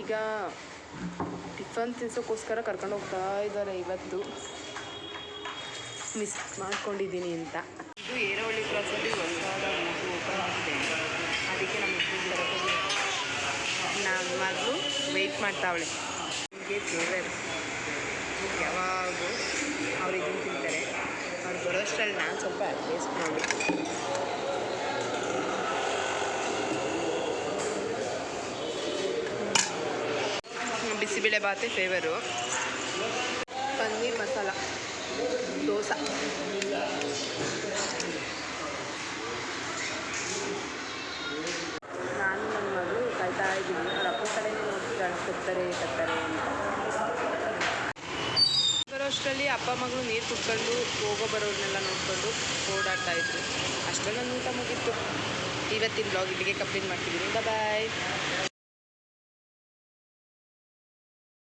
ಈಗ ಟಿಫನ್ ತಿನ್ಸೋಕ್ಕೋಸ್ಕರ ಕರ್ಕೊಂಡು ಹೋಗ್ತಾ ಇದ್ದಾರೆ ಇವತ್ತು. ಮಿಸ್ ಮಾಡ್ಕೊಂಡಿದ್ದೀನಿ ಅಂತ. ಇದು ಏರವಳ್ಳಿ ಕ್ರಾಸಲ್ಲಿ ಹೊಸದಾದ ಮಗು ಓಪನ್ ಆಗಿದೆ ಅದಕ್ಕೆ ನಮ್ಮ ನಮ್ಮ ಮಗಳು ವೆಯ್ಟ್ ಮಾಡ್ತಾವಳೆ. ಹೀಗೆ ಫೇವರ್ ಯಾವಾಗೂ ಅವ್ರು ಇದನ್ನು ತಿಂತಾರೆ. ಅವ್ರು ಬರೋಷ್ಟರಲ್ಲಿ ನಾನು ಸ್ವಲ್ಪ ಅಡ್ಜಸ್ಟ್ ಮಾಡಬೇಕು. ಬಿಸಿಬೇಳೆ ಬಾತೆ ಫೇವರು ಪನ್ನೀರ್ ಮಸಾಲ. ದೋಸೆ. ನಾನು ನನ್ನ ಮಗಳು ಕಾಯ್ತಾ ಇದ್ದೀನಿ. ಅವ್ರ ಅಪ್ಪ ಕಡೆನೇ ನೋಡ್ತಿದ್ದಾಳೆ ಕತ್ತಾರೆ ಕತ್ತಾರೆ ಅಂತ. ಬರೋಷ್ಟರಲ್ಲಿ ಅಪ್ಪ ಮಗಳು ನೀರು ಕುಡ್ಕೊಂಡು ಹೋಗೋ ಬರೋರನ್ನೆಲ್ಲ ನೋಡಿಕೊಂಡು ಓಡಾಡ್ತಾ ಇದ್ರು. ಅಷ್ಟರಲ್ಲಿ ನನ್ನ ಊಟ ಮುಗೀತು. ಇವತ್ತಿನ ಬ್ಲಾಗ್ ಇಲ್ಲಿಗೆ ಕಂಪ್ಲೀಟ್ ಮಾಡ್ತಿದ್ದೀನಿ. ಬಾಯ್